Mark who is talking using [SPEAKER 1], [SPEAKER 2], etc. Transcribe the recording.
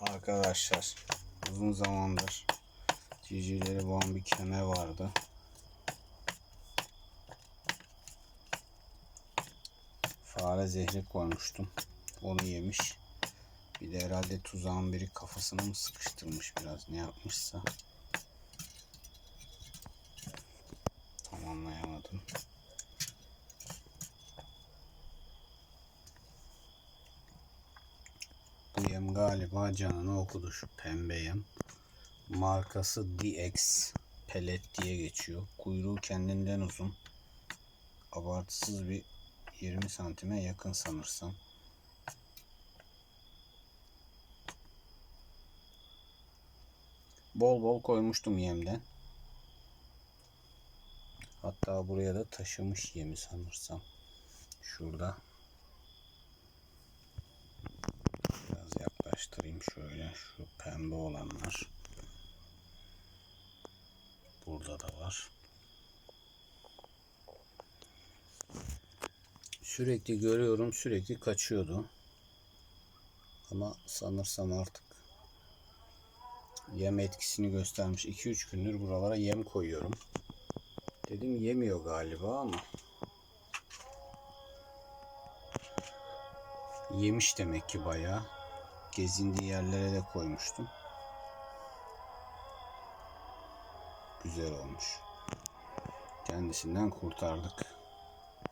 [SPEAKER 1] Arkadaşlar uzun zamandır civcivleri boğan bir kemer vardı. Fare zehri koymuştum. Onu yemiş. Bir de herhalde tuzağın biri kafasına mı sıkıştırmış biraz ne yapmışsa. Galiba canını okudu şu pembe yem. Markası DX Pellet diye geçiyor. Kuyruğu kendinden uzun. Abartısız bir 20 santime yakın sanırsam. Bol bol koymuştum yemden. Hatta buraya da taşımış yemi sanırsam. Şurada. Biraz yaklaştırayım şöyle. Şu pembe olanlar. Burada da var. Sürekli görüyorum sürekli kaçıyordu. Ama sanırsam artık yem etkisini göstermiş. 2-3 gündür buralara yem koyuyorum. Dedim yemiyor galiba ama yemiş demek ki bayağı. Gezindiği yerlere de koymuştum. Güzel olmuş. Kendisinden kurtardık.